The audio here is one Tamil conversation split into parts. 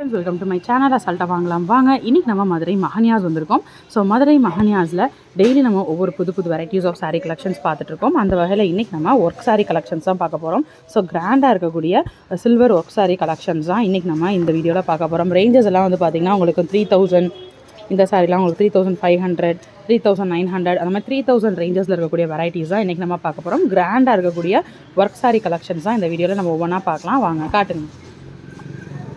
வெல்கம் டு மை சேனல் அசால்ட்டாக வாங்கலாம். வாங்க இன்றைக்கி நம்ம மதுரை மகனியாஸ் வந்திருக்கோம். ஸோ மதுரை மகனியாஸில் டெய்லி நம்ம ஒவ்வொரு புது புது வெரைட்டிஸ் ஆஃப் சாரீ கலெக்ஷன்ஸ் பார்த்துட்ருக்கோம் அந்த வகையில் இன்றைக்கி நம்ம ஒர்க் சாரீ கலெக்ஷன்ஸ் தான் பார்க்க போகிறோம் ஸோ கிராண்டாக இருக்கக்கூடிய சில்வர் ஒர்க் சாரீ கலெக்ஷன்ஸ் தான் இன்றைக்கி நம்ம இந்த வீடியோவில் பார்க்க போகிறோம் ரேஞ்சஸ் எல்லாம் வந்து பார்த்திங்கன்னா உங்களுக்கு த்ரீ தௌசண்ட் இந்த சாரிலாம் உங்களுக்கு three thousand five hundred three thousand nine hundred அந்த மாதிரி த்ரீ தௌசண்ட் ரேஞ்சஸில் இருக்கக்கூடிய வெரைட்டிஸ் தான் இன்றைக்கி நம்ம பார்க்க போகிறோம் கிராண்டாக இருக்கக்கூடிய ஒர்க் சாரீ கலெக்ஷன்ஸ் தான் இந்த வீடியோவில் நம்ம ஒவ்வொன்றா பார்க்கலாம். வாங்க காட்டுங்க.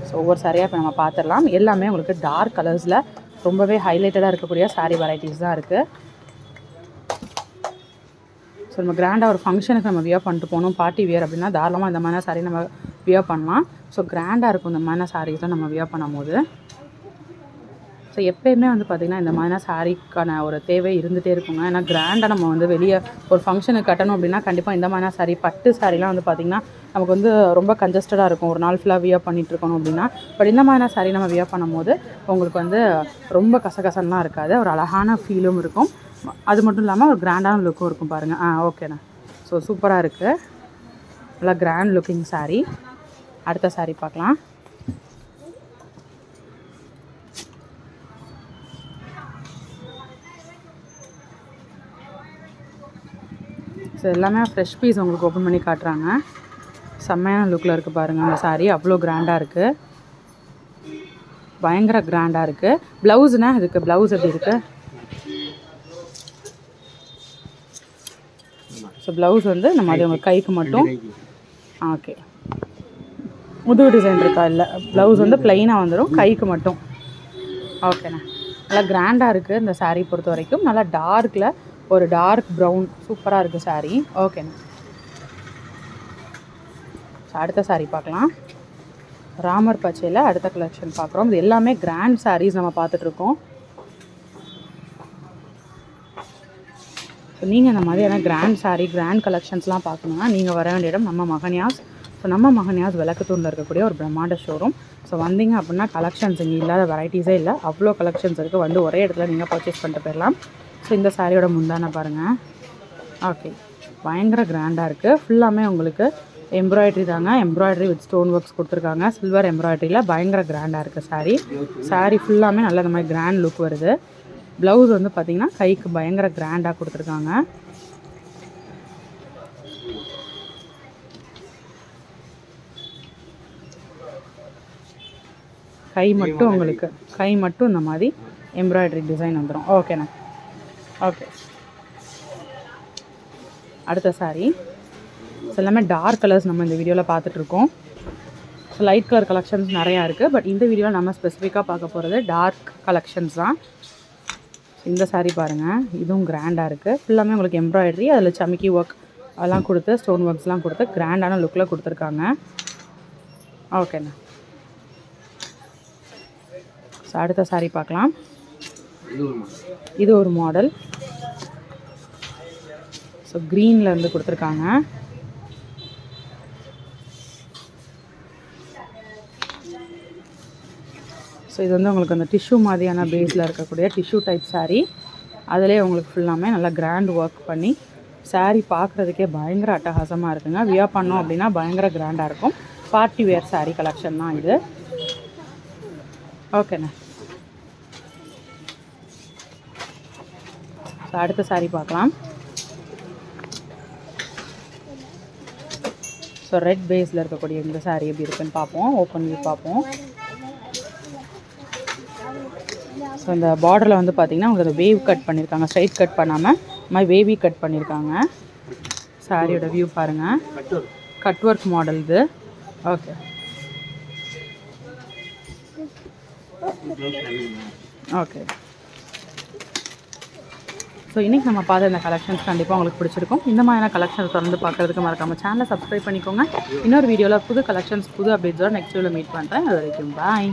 ஸோ ஒவ்வொரு சாரியாக இப்போ நம்ம பார்த்துடலாம் எல்லாமே உங்களுக்கு டார்க் கலர்ஸில் ரொம்பவே ஹைலைட்டடாக இருக்கக்கூடிய saree வெரைட்டிஸ் தான் இருக்குது ஸோ நம்ம கிராண்டாக ஒரு ஃபங்க்ஷனுக்கு நம்ம வியர் பண்ணிட்டு போகணும். பார்ட்டி வியர் அப்படின்னா தாராளமாக இந்த மாதிரி saree நம்ம வியர் பண்ணலாம். ஸோ கிராண்டாக இருக்கும் இந்த மாதிரி சாரீஸ்லாம் நம்ம வியர் பண்ணும்போது ஸோ எப்பயுமே வந்து பார்த்திங்கன்னா இந்த மாதிரி சாரீக்கான ஒரு தேவை இருந்துகிட்டே இருக்குங்க. ஏன்னா கிராண்டாக நம்ம வந்து வெளியே ஒரு ஃபங்க்ஷனுக்கு கட்டணும் அப்படின்னா கண்டிப்பாக இந்த மாதிரி சாரீ பட்டு சாரீலாம் வந்து பார்த்திங்கன்னா நமக்கு வந்து ரொம்ப கன்ஜஸ்டடாக இருக்கும். ஒரு நாள் ஃபுல்லாக வியர் பண்ணிகிட்ருக்கணும் இருக்கணும் அப்படின்னா. பட் இந்த மாதிரி சாரீ நம்ம வியர் பண்ணும்போது உங்களுக்கு வந்து ரொம்ப கசகசன்லாம் இருக்காது. ஒரு அழகான ஃபீலும் இருக்கும். அது மட்டும் இல்லாமல் ஒரு கிராண்டான லுக்கும் இருக்கும் பாருங்கள் ஆ ஓகேண்ணா ஸோ சூப்பராக இருக்குது நல்லா கிராண்ட் லுக்கிங் saree. அடுத்த saree பார்க்கலாம். ஸோ எல்லாமே ஃப்ரெஷ் பீஸ் உங்களுக்கு ஓப்பன் பண்ணி காட்டுறாங்க. செம்மையான லுக்கில் இருக்குது பாருங்கள் அந்த சாரீ அவ்வளோ கிராண்டாக இருக்குது பயங்கர கிராண்டாக இருக்குது ப்ளவுஸ்னால் இதுக்கு ப்ளவுஸ் எப்படி இருக்குது ஸோ ப்ளவுஸ் வந்து இந்த மாதிரி உங்கள் கைக்கு மட்டும். ஓகே முதுகு டிசைன் இருக்கா? இல்லை. ப்ளவுஸ் வந்து ப்ளைனாக வந்துடும் கைக்கு மட்டும். ஓகேண்ணா நல்லா கிராண்டாக இருக்குது இந்த சாரீ பொறுத்த வரைக்கும் நல்லா டார்க்கில் ஒரு டார்க் ப்ரௌன் சூப்பராக இருக்குது சாரீ ஓகேண்ணா அடுத்த சாரீ பார்க்கலாம். ராமர் பச்சையில் அடுத்த கலெக்ஷன் பார்க்குறோம். இது எல்லாமே கிராண்ட் சாரீஸ் நம்ம பார்த்துட்ருக்கோம். ஸோ நீங்கள் இந்த மாதிரியான கிராண்ட் சாரீ கிராண்ட் கலெக்ஷன்ஸ்லாம் பார்க்கணுன்னா நீங்கள் வர வேண்டிய இடம் நம்ம மகனியாஸ். ஸோ நம்ம மகன்யாஸ் விளக்கத்தூரில் இருக்கக்கூடிய ஒரு பிரம்மாண்ட ஷோரூம் ஸோ வந்தீங்க அப்படின்னா கலெக்ஷன்ஸ் இங்கே இல்லாத வெரைட்டிஸே இல்லை. அவ்வளோ கலெக்ஷன்ஸ் இருக்குது வந்து ஒரே இடத்துல நீங்கள் பர்ச்சேஸ் பண்ணிட்டு போயிடலாம். ஸோ இந்த சாரியோட முந்தான பாருங்கள் ஓகே பயங்கர கிராண்டாக இருக்குது ஃபுல்லாமே உங்களுக்கு எம்ப்ராய்டரி தாங்க. எம்ப்ராய்டரி வித் ஸ்டோன் ஒர்க்ஸ் கொடுத்துருக்காங்க. சில்வர் எம்ப்ராய்டரியில் பயங்கர கிராண்டாக இருக்குது saree. Saree ஃபுல்லாமே நல்ல இந்த மாதிரி கிராண்ட் லுக் வருது. ப்ளவுஸ் வந்து பார்த்திங்கன்னா கைக்கு பயங்கர கிராண்டாக கொடுத்துருக்காங்க. கை மட்டும் உங்களுக்கு கை மட்டும் இந்த மாதிரி எம்ப்ராய்டரி டிசைன் வந்துடும் ஓகேண்ணா ஓகே அடுத்த saree. ஸோ எல்லாமே டார்க் கலர்ஸ் நம்ம இந்த வீடியோவில் பார்த்துட்ருக்கோம். ஸோ லைட் கலர் கலெக்ஷன்ஸ் நிறையா இருக்குது பட் இந்த வீடியோவில் நம்ம ஸ்பெசிஃபிக்காக பார்க்க போகிறது டார்க் கலெக்ஷன்ஸ் தான். இந்த saree பாருங்கள் இதுவும் கிராண்டாக இருக்குது ஃபுல்லாமே உங்களுக்கு எம்ப்ராய்டரி அதில் சமிக்கி ஒர்க் அதெல்லாம் கொடுத்து ஸ்டோன் ஒர்க்ஸ்லாம் கொடுத்து கிராண்டான லுக்கில் கொடுத்துருக்காங்க. ஓகேண்ணா ஸோ அடுத்த saree பார்க்கலாம். இது ஒரு மாடல் ஸோ க்ரீனில் இருந்து கொடுத்துருக்காங்க. ஸோ இது வந்து உங்களுக்கு அந்த டிஷ்யூ மாதிரியான பேஸில் இருக்கக்கூடிய டிஷ்யூ டைப் சாரீ அதிலே உங்களுக்கு ஃபுல்லாமே நல்லா கிராண்ட் ஒர்க் பண்ணி சாரீ பார்க்குறதுக்கே பயங்கர அட்டகாசமாக இருக்குங்க. வியா பண்ணோம் அப்படின்னா பயங்கர கிராண்டாக இருக்கும். பார்ட்டி வேர் சாரீ கலெக்ஷன் தான் இது. ஓகேண்ணா ஸோ அடுத்த saree பார்க்கலாம். ஸோ ரெட் பேஸில் இருக்கக்கூடிய இந்த saree எப்படி இருக்குன்னு பார்ப்போம். ஓப்பன் வியூ பார்ப்போம். ஸோ இந்த பார்டரில் வந்து பார்த்தீங்கன்னா உங்களுக்கு வேவ் கட் பண்ணியிருக்காங்க. ஸ்ட்ரைட் கட் பண்ணாமல் இந்த மாதிரி வேவி கட் பண்ணியிருக்காங்க. சாரியோட வியூ பாருங்கள் கட் ஒர்க் மாடல் இது. ஓகே ஓகே ஸோ இன்றைக்கி நம்ம பார்த்த இந்த கலெக்ஷன்ஸ் கண்டிப்பாக உங்களுக்கு பிடிச்சிருக்கும். இந்த மாதிரியான கலெக்ஷன்ஸ் தொடர்ந்து பார்க்குறதுக்கு மறக்காமல் சேனலை சப்ஸ்கிரைப் பண்ணிக்கோங்க. இன்னொரு வீடியோவில் புது கலெக்ஷன்ஸ் புது அப்டேட்ஸோட நெக்ஸ்ட் வீடியோவில் மீட் பண்ணுறேன் அது வரைக்கும் பாய்